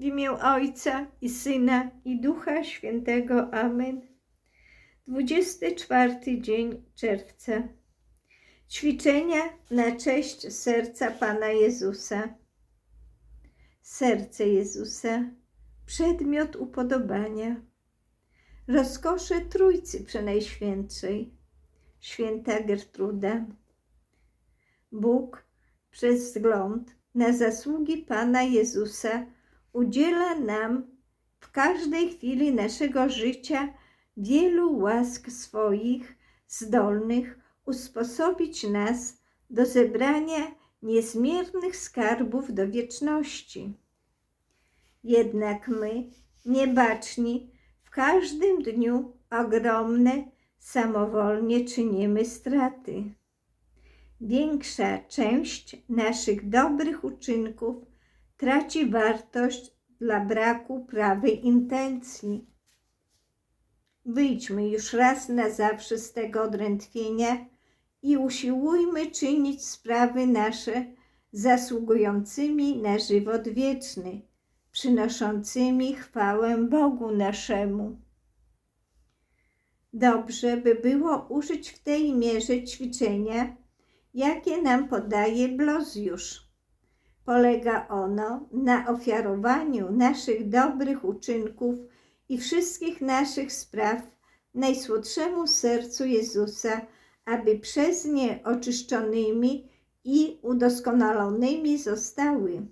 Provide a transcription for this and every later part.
W imię Ojca i Syna i Ducha Świętego. Amen. 24 dzień czerwca. Ćwiczenia na cześć serca Pana Jezusa. Serce Jezusa, przedmiot upodobania. Rozkosze Trójcy Przenajświętszej. Święta Gertruda. Bóg przez wzgląd na zasługi Pana Jezusa udziela nam w każdej chwili naszego życia wielu łask swoich, zdolnych usposobić nas do zebrania niezmiernych skarbów do wieczności. Jednak my, niebaczni, w każdym dniu ogromne, samowolnie czynimy straty. Większa część naszych dobrych uczynków traci wartość dla braku prawej intencji. Wyjdźmy już raz na zawsze z tego odrętwienia i usiłujmy czynić sprawy nasze zasługującymi na żywot wieczny, przynoszącymi chwałę Bogu naszemu. Dobrze by było użyć w tej mierze ćwiczenia, jakie nam podaje Blozjusz. Polega ono na ofiarowaniu naszych dobrych uczynków i wszystkich naszych spraw najsłodszemu sercu Jezusa, aby przez nie oczyszczonymi i udoskonalonymi zostały.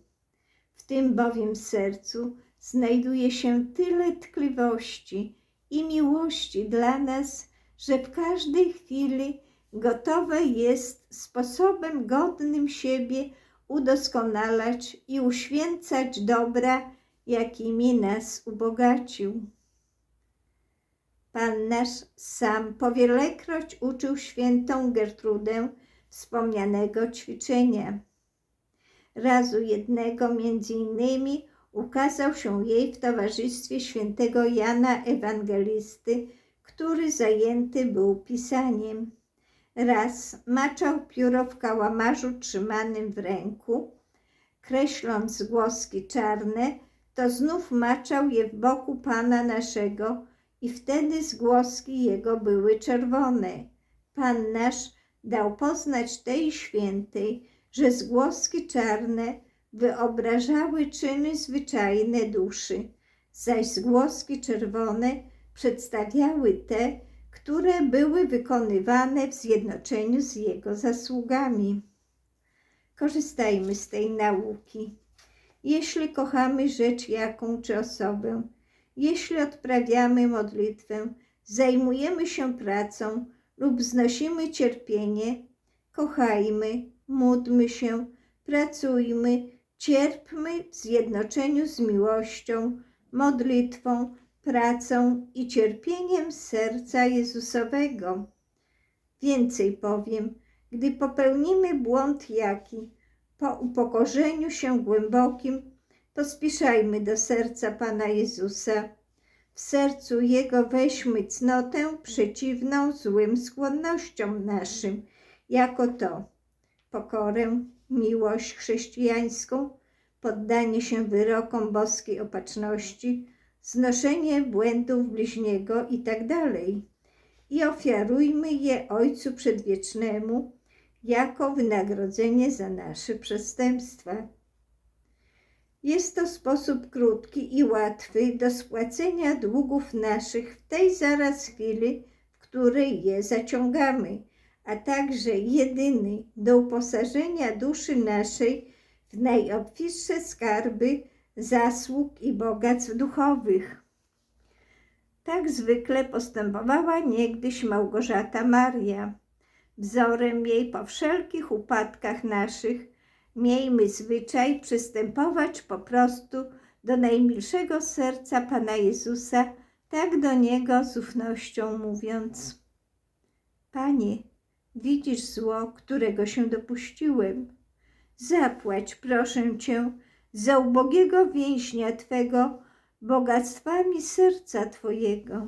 W tym bowiem sercu znajduje się tyle tkliwości i miłości dla nas, że w każdej chwili gotowe jest sposobem godnym siebie udoskonalać i uświęcać dobra, jakimi nas ubogacił. Pan nasz sam powielekroć uczył świętą Gertrudę wspomnianego ćwiczenia. Razu jednego między innymi ukazał się jej w towarzystwie świętego Jana Ewangelisty, który zajęty był pisaniem. Raz maczał pióro w kałamarzu trzymanym w ręku, kreśląc głoski czarne, to znów maczał je w boku Pana naszego i wtedy zgłoski jego były czerwone. Pan nasz dał poznać tej świętej, że zgłoski czarne wyobrażały czyny zwyczajne duszy, zaś zgłoski czerwone przedstawiały te, które były wykonywane w zjednoczeniu z Jego zasługami. Korzystajmy z tej nauki. Jeśli kochamy rzecz jaką czy osobę, jeśli odprawiamy modlitwę, zajmujemy się pracą lub znosimy cierpienie, kochajmy, módlmy się, pracujmy, cierpmy w zjednoczeniu z miłością, modlitwą, pracą i cierpieniem serca Jezusowego. Więcej powiem, gdy popełnimy błąd jaki, po upokorzeniu się głębokim, pospieszajmy do serca Pana Jezusa. W sercu Jego weźmy cnotę przeciwną złym skłonnościom naszym, jako to pokorę, miłość chrześcijańską, poddanie się wyrokom boskiej opatrzności, znoszenie błędów bliźniego itd. I ofiarujmy je Ojcu Przedwiecznemu jako wynagrodzenie za nasze przestępstwa. Jest to sposób krótki i łatwy do spłacenia długów naszych w tej zaraz chwili, w której je zaciągamy, a także jedyny do uposażenia duszy naszej w najobfitsze skarby zasług i bogactw duchowych. Tak zwykle postępowała niegdyś Małgorzata Maria. Wzorem jej po wszelkich upadkach naszych miejmy zwyczaj przystępować po prostu do najmilszego serca Pana Jezusa, tak do Niego z ufnością mówiąc: Panie, widzisz zło, którego się dopuściłem. Zapłać, proszę Cię, za ubogiego więźnia Twego bogactwami serca Twojego.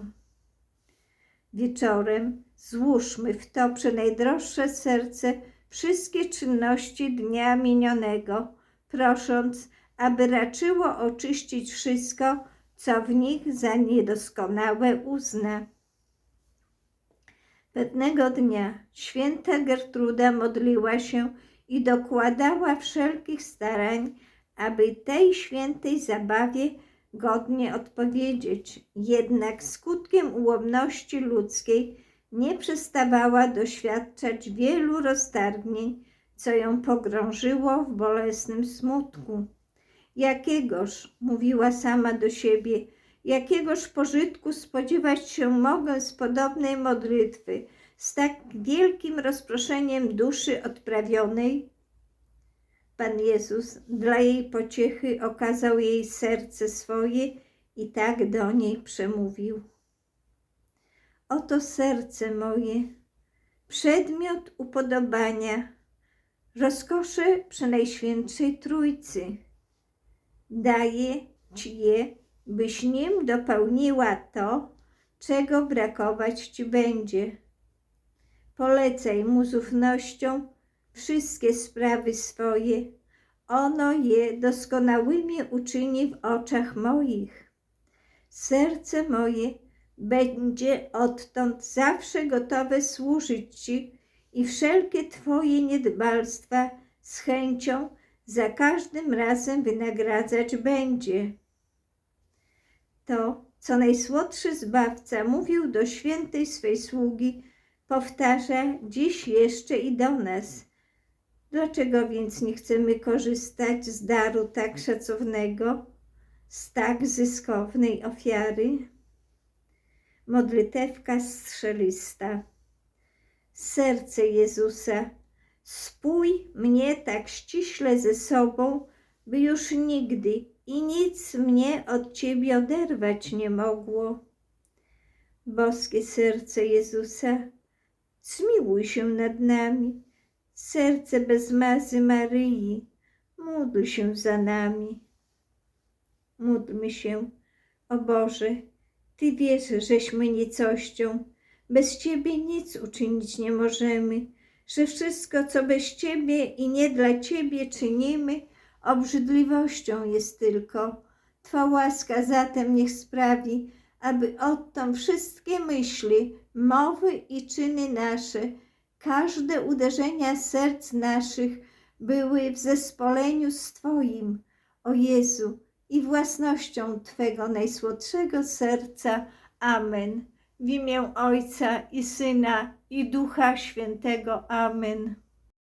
Wieczorem złóżmy w to przenajdroższe serce wszystkie czynności dnia minionego, prosząc, aby raczyło oczyścić wszystko, co w nich za niedoskonałe uzna. Pewnego dnia święta Gertruda modliła się i dokładała wszelkich starań, aby tej świętej zabawie godnie odpowiedzieć. Jednak skutkiem ułomności ludzkiej nie przestawała doświadczać wielu roztargnień, co ją pogrążyło w bolesnym smutku. Jakiegoż, mówiła sama do siebie, jakiegoż pożytku spodziewać się mogę z podobnej modlitwy, z tak wielkim rozproszeniem duszy odprawionej? Pan Jezus dla jej pociechy okazał jej serce swoje i tak do niej przemówił. Oto serce moje, przedmiot upodobania, rozkosze Przenajświętszej Trójcy. Daję Ci je, byś nim dopełniła to, czego brakować Ci będzie. Polecaj mu z ufnością wszystkie sprawy swoje, ono je doskonałymi uczyni w oczach moich. Serce moje będzie odtąd zawsze gotowe służyć Ci i wszelkie Twoje niedbalstwa z chęcią za każdym razem wynagradzać będzie. To, co najsłodszy Zbawca mówił do świętej swej sługi, powtarza dziś jeszcze i do nas. Dlaczego więc nie chcemy korzystać z daru tak szacownego, z tak zyskownej ofiary? Modlitewka strzelista. Serce Jezusa, spój mnie tak ściśle ze sobą, by już nigdy i nic mnie od Ciebie oderwać nie mogło. Boskie serce Jezusa, zmiłuj się nad nami. Serce bez mazy Maryi, módl się za nami. Módlmy się, o Boże, Ty wiesz, żeśmy nicością, bez Ciebie nic uczynić nie możemy, że wszystko, co bez Ciebie i nie dla Ciebie czynimy, obrzydliwością jest tylko. Twa łaska zatem niech sprawi, aby odtąd wszystkie myśli, mowy i czyny nasze, każde uderzenia serc naszych były w zespoleniu z Twoim, o Jezu, i własnością Twego najsłodszego serca. Amen. W imię Ojca i Syna i Ducha Świętego. Amen.